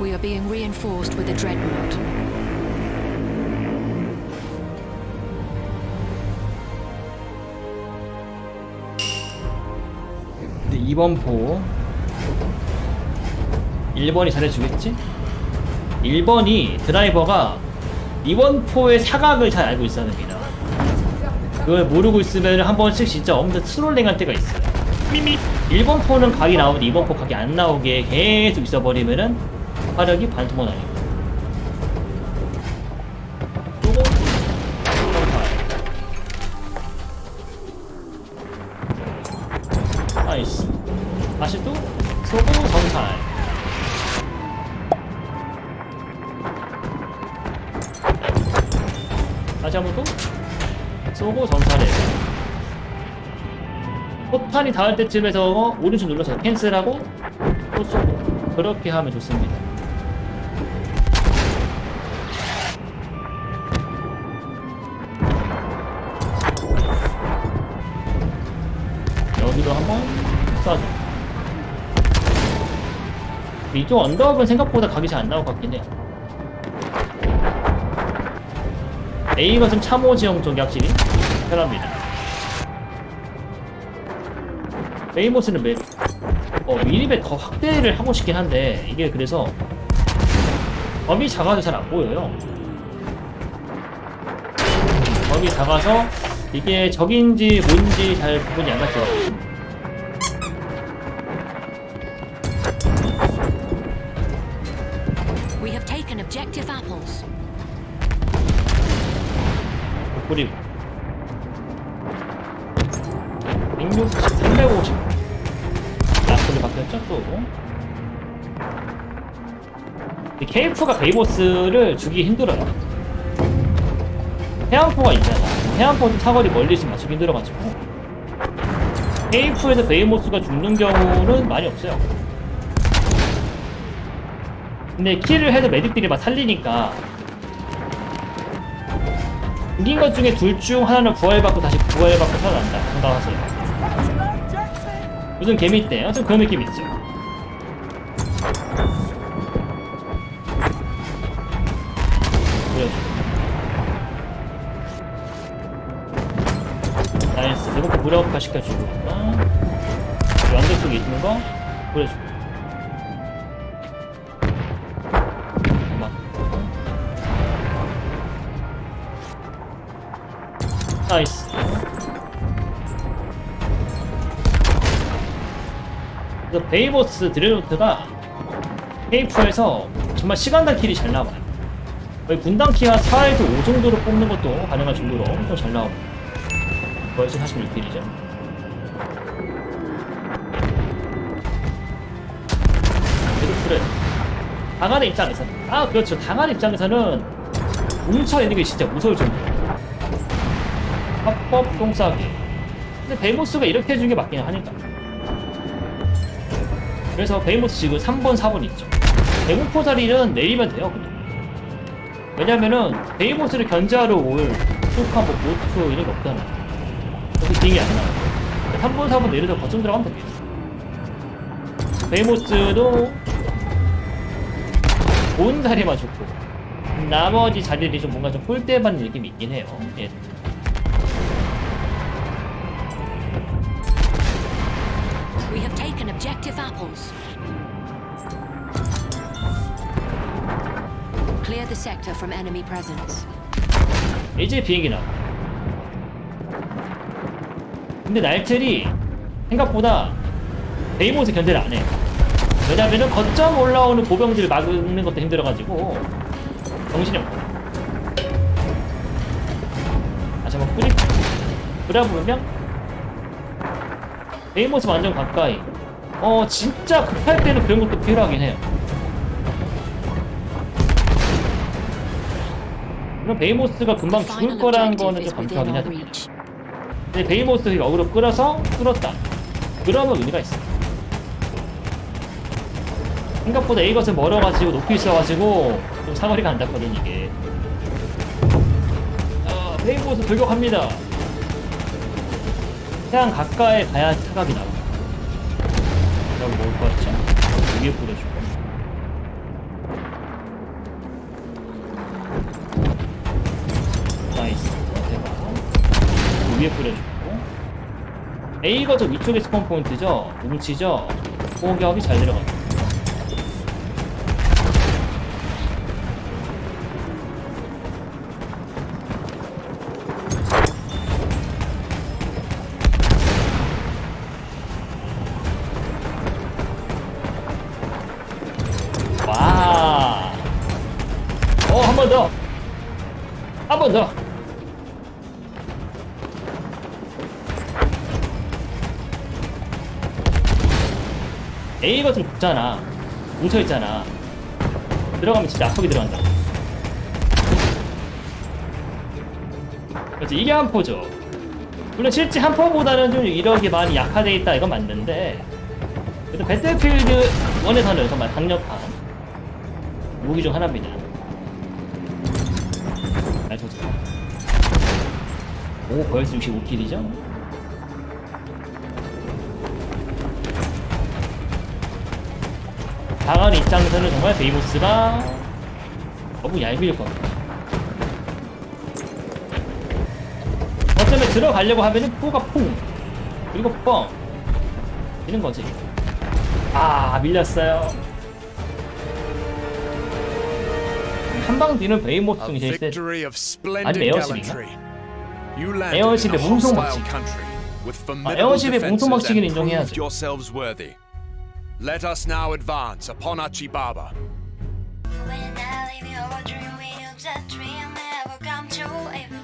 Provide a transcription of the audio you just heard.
We are being reinforced with a dreadnought. 근데 2번 포 1번이 잘해주겠지? 1번이 드라이버가 2번 포의 사각을 잘 알고 있어야 됩니다 그걸 모르고 있으면 한 번씩 진짜 엄청 트롤링할 때가 있어요 1번 포는 각이 나오는데 2번 포 각이 안 나오게 계속 있어버리면은 화력이 반토막 요거 나이스 다시 또 소고 정찰. 다시 한번 또 쏘고 정찰해. 포탄이 닿을 때쯤에서 오른쪽 눌러서 캔슬하고 또 쏘고. 그렇게 하면 좋습니다 여기도 한번 쏴줘. 이쪽 언덕은 생각보다 각이 잘 안 나올 것 같긴 해요 A가 좀 참호 지형 쪽이 확실히 편합니다. 베이모스는 매, 어, 미리배 더 확대를 하고 싶긴 한데 이게 그래서 범위 작아서 잘 안 보여요. 범위 작아서 이게 적인지 뭔지 잘 구분이 안 apples. 그리고 160, 350 라플이 바뀌었죠 또? 이 KF가 베이보스를 주기 힘들어요. 해안포가 있잖아 해안포도 사거리 멀리 있으면 맞추기 힘들어가지고. KF에서 베이모스가 죽는 경우는 많이 없어요. 근데 킬을 해도 메딕들이 막 살리니까. 죽인 것 중에 둘 중 하나는 부활받고 다시 부활받고 살아난다. 생각하세요 요즘 개미때 좀 그런 느낌 있죠 나이스 배고프 무력화 시켜주고 어? 완전 쪽에 있는 거 보여줘 막 나이스. 그래서 베이버스 드레노트가 페이프에서 정말 시간당 킬이 잘 나와요. 거의 분당 키가 4에서 5 정도로 뽑는 것도 가능할 정도로 엄청 잘 나옵니다. 벌써 46킬이죠. 계속 그래. 당하는 입장에서는 아 그렇죠. 당하는 입장에서는 뭉쳐 있는 게 진짜 무서울 정도예요. 합법 똥싸기. 근데 베이모스가 이렇게 해준 게 맞긴 하니까. 그래서 베이모스 지금 3번, 4번 있죠. 대공포자리는 내리면 돼요, 그냥. 왜냐면은 베이모스를 견제하러 올 쇼카, 뭐, 모트 이런 게 없잖아. 그 딩이 안 나와. 3번, 4번 내려서 거점 들어가면 됩니다. 베이모스도 온 자리만 좋고 나머지 자리들이 좀 뭔가 좀 홀대받는 느낌이 있긴 해요. 예. We have taken objective apples. Clear the sector from enemy presence. 이제 비행기 나와. 근데 날틀이 생각보다 베이모스 견제를 안 해. 왜냐면은 거점 올라오는 보병들을 막는 것도 힘들어가지고 정신이 없고. 다시 한번 뿌리. 뿌려보면 베이모스 완전 가까이. 어 진짜 급할 때는 그런 것도 필요하긴 해요. 그럼 베이모스가 금방 죽을 거라는 거는 좀 our 하죠. 근데 베이모스 어그로 끌어서 뚫었다. 그러면 의미가 있어. 생각보다 A것은 멀어가지고 높이 있어가지고 좀 사거리가 안 닿거든 이게. 아, 베이모스 돌격합니다. 태양 가까이 가야 사각이 나와. 여기 먹을 거 같죠? 위에 뿌려주 위에 뿌려주고 A가 저 위쪽에 스폰 포인트죠 뭉치죠 공격이 잘 와. 어, 한 번 더. 한 번 더. A가 좀 굽잖아. 뭉쳐있잖아. 들어가면 진짜 아프게 들어간다. 그렇지, 이게 한 포죠. 물론 실제 한 포보다는 좀 이력이 많이 약화돼 있다, 이건 맞는데, 그래도 배틀필드 1에서는 정말 강력한 무기 중 하나입니다. 아, 좋죠. 오, 벌써 65킬이죠? 당한 입장에서는 정말 베이모스가 너무 겁니다. 어쩌면 들어가려고 하면은 포가 퐁! 그리고 뻥! 이런 거지. 아, 밀렸어요. 한방 뒤는 베이모스 A 중에 제일 세. 아니면 에어십인가? 에어십의 몸통 박치기. 아, 에어십의 몸통 박치기는 인정해야죠. Let us now advance upon Achibaba. When I leave dream, that dream come true.